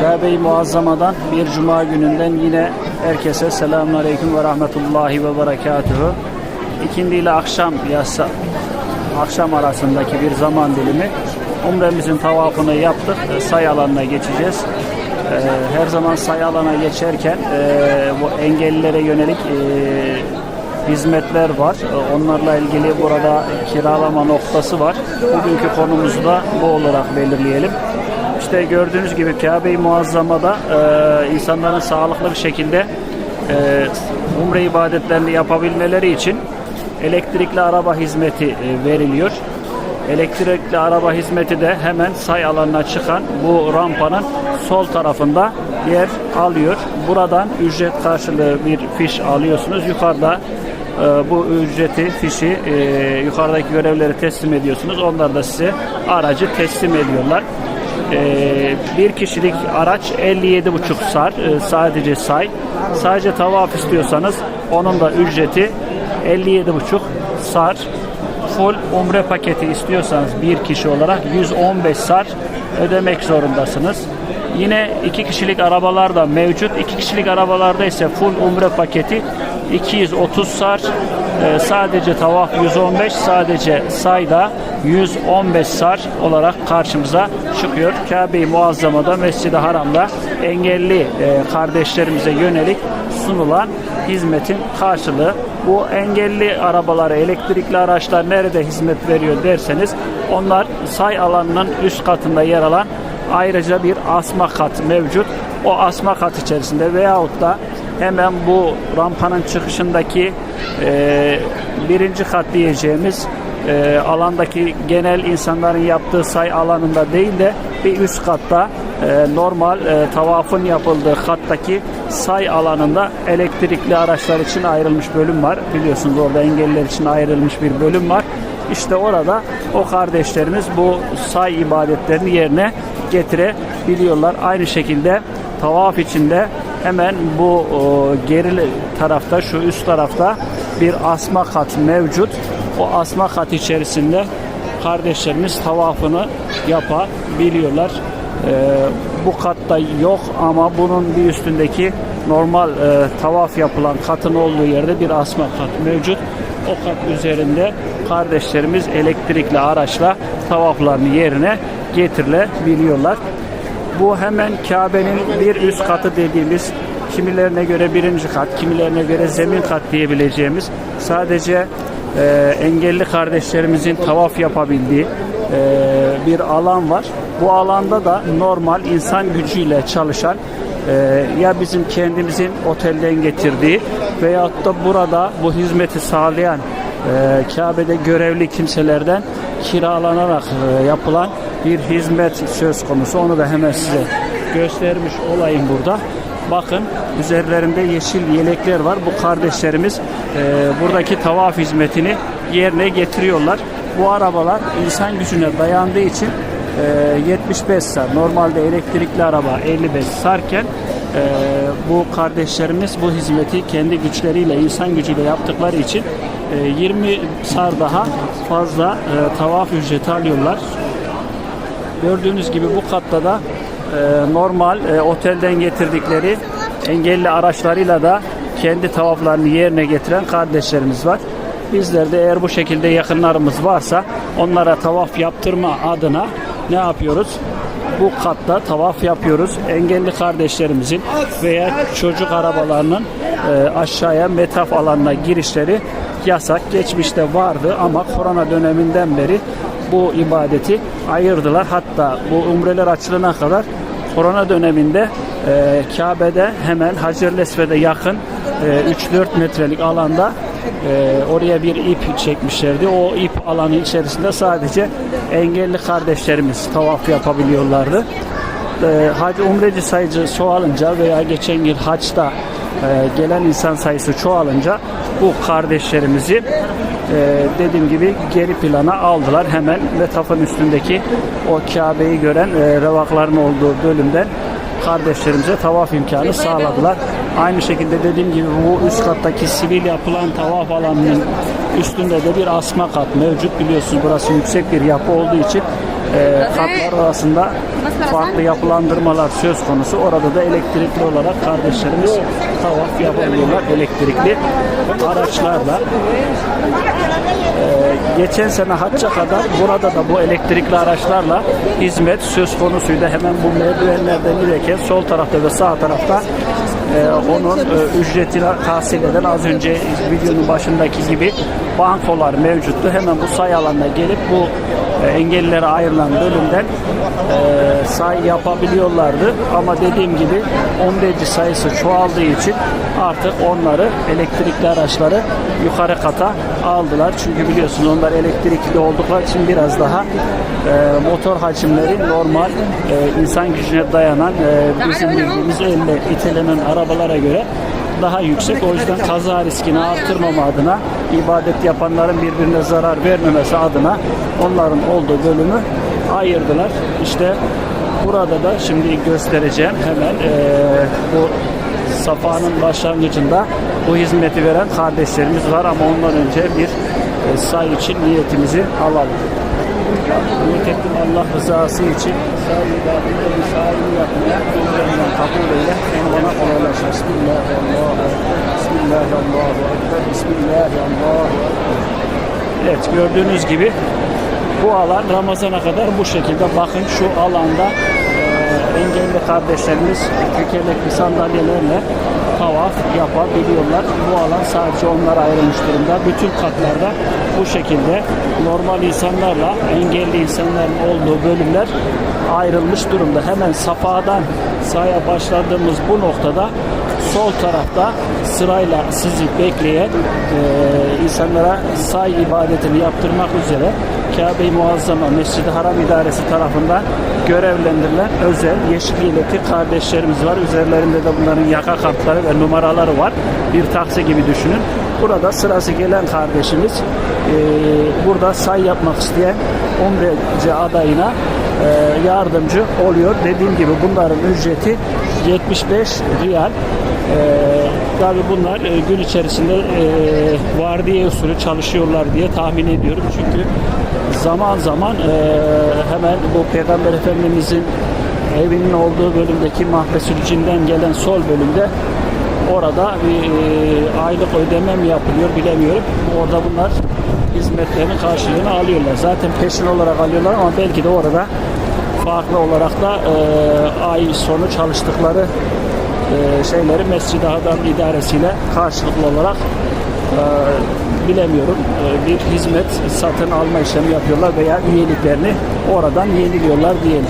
Kabe-i Muazzama'dan bir cuma gününden yine herkese selamun aleyküm ve rahmetullahi ve berekatuhu. İkindi ile akşam yasa, akşam arasındaki bir zaman dilimi. Umremizin tavafını yaptık. E, Say alanına geçeceğiz. E, Her zaman say alana geçerken e, bu engellilere yönelik hizmetler var. Onlarla ilgili burada kiralama noktası var. Bugünkü konumuzu da bu olarak belirleyelim. İşte gördüğünüz gibi Kabe-i Muazzama'da e, insanların sağlıklı bir şekilde e, umre ibadetlerini yapabilmeleri için elektrikli araba hizmeti e, veriliyor. Elektrikli araba hizmeti de hemen say alanına çıkan bu rampanın sol tarafında yer alıyor. Buradan ücret karşılığı bir fiş alıyorsunuz. Yukarıda e, bu ücreti, fişi e, yukarıdaki görevleri teslim ediyorsunuz. Onlar da size aracı teslim ediyorlar. Ee, bir kişilik araç 57,5 sar Ee, sadece say. Sadece tavaf istiyorsanız onun da ücreti 57,5 sar. Full umre paketi istiyorsanız bir kişi olarak 115 sar ödemek zorundasınız. Yine iki kişilik arabalar da mevcut. İki kişilik arabalarda ise full umre paketi 230 sar. Ee, sadece tavaf 115, sadece sayda 115 sar olarak karşımıza çıkıyor. Kabe-i Muazzama'da, Mescid-i Haram'da engelli e, kardeşlerimize yönelik sunulan hizmetin karşılığı. Bu engelli arabaları, elektrikli araçlar nerede hizmet veriyor derseniz onlar say alanının üst katında yer alan ayrıca bir asma kat mevcut. O asma kat içerisinde veyahut da hemen bu rampanın çıkışındaki e, birinci kat diyeceğimiz e, alandaki genel insanların yaptığı say alanında değil de bir üst katta e, normal e, tavafın yapıldığı kattaki say alanında elektrikli araçlar için ayrılmış bölüm var. Biliyorsunuz orada engelliler için ayrılmış bir bölüm var. İşte orada o kardeşlerimiz bu say ibadetlerini yerine getirebiliyorlar. Aynı şekilde tavaf içinde hemen bu o, geri tarafta şu üst tarafta bir asma kat mevcut. O asma kat içerisinde kardeşlerimiz tavafını yapabiliyorlar. Ee, bu katta yok ama bunun bir üstündeki normal e, tavaf yapılan katın olduğu yerde bir asma kat mevcut. O kat üzerinde kardeşlerimiz elektrikli araçla tavaflarını yerine getirilebiliyorlar. Bu hemen Kabe'nin bir üst katı dediğimiz kimilerine göre birinci kat, kimilerine göre zemin kat diyebileceğimiz sadece e, engelli kardeşlerimizin tavaf yapabildiği e, bir alan var. Bu alanda da normal insan gücüyle çalışan e, ya bizim kendimizin otelden getirdiği veyahut da burada bu hizmeti sağlayan e, Kabe'de görevli kimselerden kiralanarak e, yapılan bir hizmet söz konusu. Onu da hemen size göstermiş olayım burada. Bakın üzerlerinde yeşil yelekler var. Bu kardeşlerimiz e, buradaki tavaf hizmetini yerine getiriyorlar. Bu arabalar insan gücüne dayandığı için e, 75 sar. Normalde elektrikli araba 55 sarken e, bu kardeşlerimiz bu hizmeti kendi güçleriyle, insan gücüyle yaptıkları için e, 20 sar daha fazla e, tavaf ücreti alıyorlar. Gördüğünüz gibi bu katta da e, normal e, otelden getirdikleri engelli araçlarıyla da kendi tavaflarını yerine getiren kardeşlerimiz var. Bizler de eğer bu şekilde yakınlarımız varsa onlara tavaf yaptırma adına ne yapıyoruz? Bu katta tavaf yapıyoruz. Engelli kardeşlerimizin veya çocuk arabalarının e, aşağıya metaf alanına girişleri yasak. Geçmişte vardı ama korona döneminden beri bu ibadeti ayırdılar. Hatta bu umreler açılana kadar korona döneminde e, Kabe'de hemen Hacer-i Esved'e yakın e, 3-4 metrelik alanda e, oraya bir ip çekmişlerdi. O ip alanı içerisinde sadece engelli kardeşlerimiz tavaf yapabiliyorlardı. E, hacı umreci sayıcı çoğalınca veya geçen yıl haçta e, gelen insan sayısı çoğalınca bu kardeşlerimizi e, dediğim gibi geri plana aldılar. Hemen Metaf'ın üstündeki o Kabe'yi gören e, revakların olduğu bölümden kardeşlerimize tavaf imkanı sağladılar. Aynı şekilde dediğim gibi bu üst kattaki sivil yapılan tavaf alanının üstünde de bir asma kat mevcut. Biliyorsunuz burası yüksek bir yapı olduğu için e, katlar arasında farklı yapılandırmalar söz konusu. Orada da elektrikli olarak kardeşlerimiz tavaf yapabiliyorlar elektrikli araçlarla. Ee, geçen sene hacca kadar burada da bu elektrikli araçlarla hizmet söz konusuydu. Hemen bu merdivenlerden inerken sol tarafta ve sağ tarafta e, onun e, ücretini tahsil eden az önce videonun başındaki gibi bankolar mevcuttu. Hemen bu say alanına gelip bu e, engellilere ayrılan bölümden e, say yapabiliyorlardı. Ama dediğim gibi 11. sayısı çoğaldığı için artık onları elektrikli araçları yukarı kata aldılar. Çünkü biliyorsunuz onlar elektrikli oldukları için biraz daha e, motor hacimleri normal e, insan gücüne dayanan e, bizim bildiğimiz elle itelenen arabalara göre daha yüksek. O yüzden kaza riskini artırmama adına ibadet yapanların birbirine zarar vermemesi adına onların olduğu bölümü ayırdılar. İşte burada da şimdi göstereceğim hemen e, bu Safa'nın başlangıcında bu hizmeti veren kardeşlerimiz var ama ondan önce bir e, say için niyetimizi alalım. Niyet Allah rızası için say ibadetinde bir sahibini yapmaya üzerinden kabul eyle. Bana kolaylaşır. Bismillahirrahmanirrahim. Bismillahirrahmanirrahim. Bismillahirrahmanirrahim. Evet gördüğünüz gibi bu alan Ramazan'a kadar bu şekilde. Bakın şu alanda e, engelli kardeşlerimiz tekerlekli sandalyelerle tavaf yapabiliyorlar. Bu alan sadece onlara ayrılmış durumda. Bütün katlarda bu şekilde normal insanlarla engelli insanların olduğu bölümler ayrılmış durumda. Hemen safadan sahaya başladığımız bu noktada sol tarafta sırayla sizi bekleyen e, insanlara say ibadetini yaptırmak üzere Kabe-i Muazzama Mescid-i Haram İdaresi tarafından görevlendirilen özel yeşil yelekli kardeşlerimiz var. Üzerlerinde de bunların yaka kartları ve numaraları var. Bir taksi gibi düşünün. Burada sırası gelen kardeşimiz e, burada say yapmak isteyen umreci adayına yardımcı oluyor. Dediğim gibi bunların ücreti 75 riyal. Ee, tabii bunlar e, gün içerisinde e, vardiya usulü çalışıyorlar diye tahmin ediyorum. Çünkü zaman zaman e, hemen bu Peygamber Efendimizin evinin olduğu bölümdeki Mahbesül Cin'den gelen sol bölümde orada bir e, aylık ödeme mi yapılıyor bilemiyorum. Orada bunlar hizmetlerin karşılığını alıyorlar. Zaten peşin olarak alıyorlar ama belki de orada farklı olarak da e, ay sonu çalıştıkları e, şeyleri Mescid-i Haram idaresiyle karşılıklı olarak e, bilemiyorum e, bir hizmet satın alma işlemi yapıyorlar veya üyeliklerini oradan yeniliyorlar diyelim.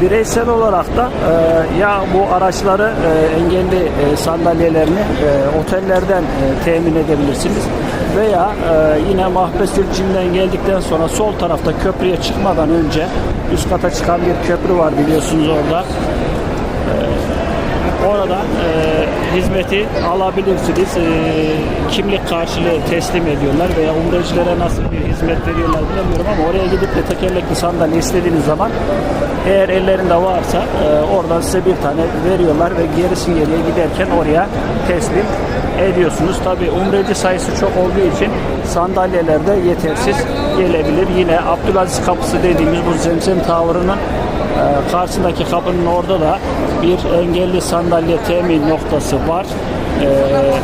Bireysel olarak da e, ya bu araçları e, engelli e, sandalyelerini e, otellerden e, temin edebilirsiniz veya e, yine Mahbesül Cin'den geldikten sonra sol tarafta köprüye çıkmadan önce üst kata çıkan bir köprü var biliyorsunuz orada. Oradan e, hizmeti alabilirsiniz. E, kimlik karşılığı teslim ediyorlar veya umrecilere nasıl bir hizmet veriyorlar bilmiyorum ama oraya gidip de tekerlekli sandalye istediğiniz zaman eğer ellerinde varsa e, oradan size bir tane veriyorlar ve gerisi geriye giderken oraya teslim ediyorsunuz. Tabi umreci sayısı çok olduğu için sandalyeler de yetersiz gelebilir. Yine Abdülaziz Kapısı dediğimiz bu Zemzem Tower'ının karşısındaki kapının orada da bir engelli sandalye temin noktası var. Ee,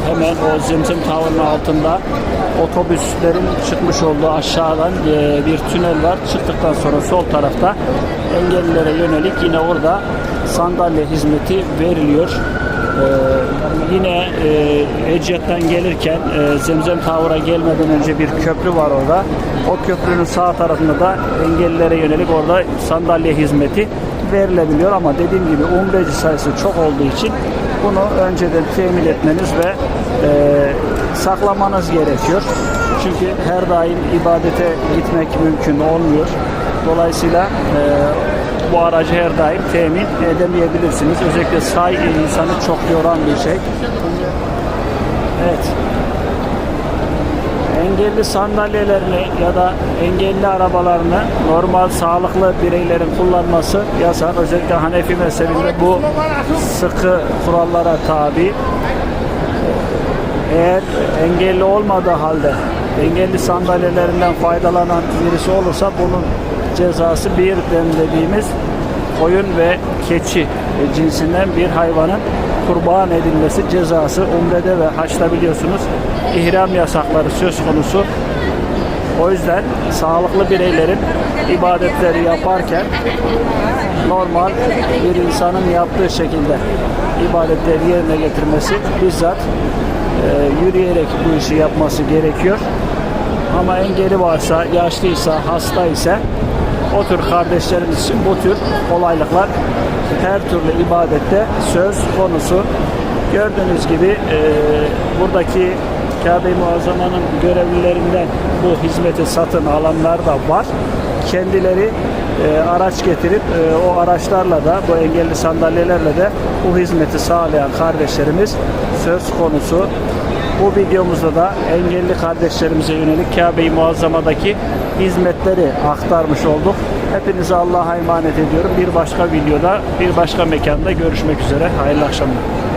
hemen o Zemzem Tower'ın altında otobüslerin çıkmış olduğu aşağıdan e, bir tünel var. Çıktıktan sonra sol tarafta engellilere yönelik yine orada sandalye hizmeti veriliyor. Ee, yine e, Eciyat'tan gelirken e, Zemzem Tower'a gelmeden önce bir köprü var orada. O köprünün sağ tarafında da engellilere yönelik orada sandalye hizmeti verilebiliyor ama dediğim gibi umreci sayısı çok olduğu için bunu önceden temin etmeniz ve e, saklamanız gerekiyor. Çünkü her daim ibadete gitmek mümkün olmuyor. Dolayısıyla e, bu aracı her daim temin edemeyebilirsiniz. Özellikle say insanı çok yoran bir şey. Evet. Engelli sandalyelerini ya da engelli arabalarını normal sağlıklı bireylerin kullanması yasak. Özellikle Hanefi mezhebinde bu sıkı kurallara tabi. Eğer engelli olmadığı halde engelli sandalyelerinden faydalanan birisi olursa bunun cezası bir dem dediğimiz koyun ve keçi cinsinden bir hayvanın kurban edilmesi cezası umrede ve haçta biliyorsunuz ihram yasakları söz konusu. O yüzden sağlıklı bireylerin ibadetleri yaparken normal bir insanın yaptığı şekilde ibadetleri yerine getirmesi bizzat e, yürüyerek bu işi yapması gerekiyor. Ama engeli varsa, yaşlıysa, hasta ise o tür kardeşlerimiz için bu tür kolaylıklar her türlü ibadette söz konusu. Gördüğünüz gibi e, buradaki Kabe-i Muazzama'nın görevlilerinden bu hizmeti satın alanlar da var. Kendileri e, araç getirip e, o araçlarla da bu engelli sandalyelerle de bu hizmeti sağlayan kardeşlerimiz söz konusu. Bu videomuzda da engelli kardeşlerimize yönelik Kabe-i Muazzama'daki hizmetleri aktarmış olduk. Hepinizi Allah'a emanet ediyorum. Bir başka videoda, bir başka mekanda görüşmek üzere. Hayırlı akşamlar.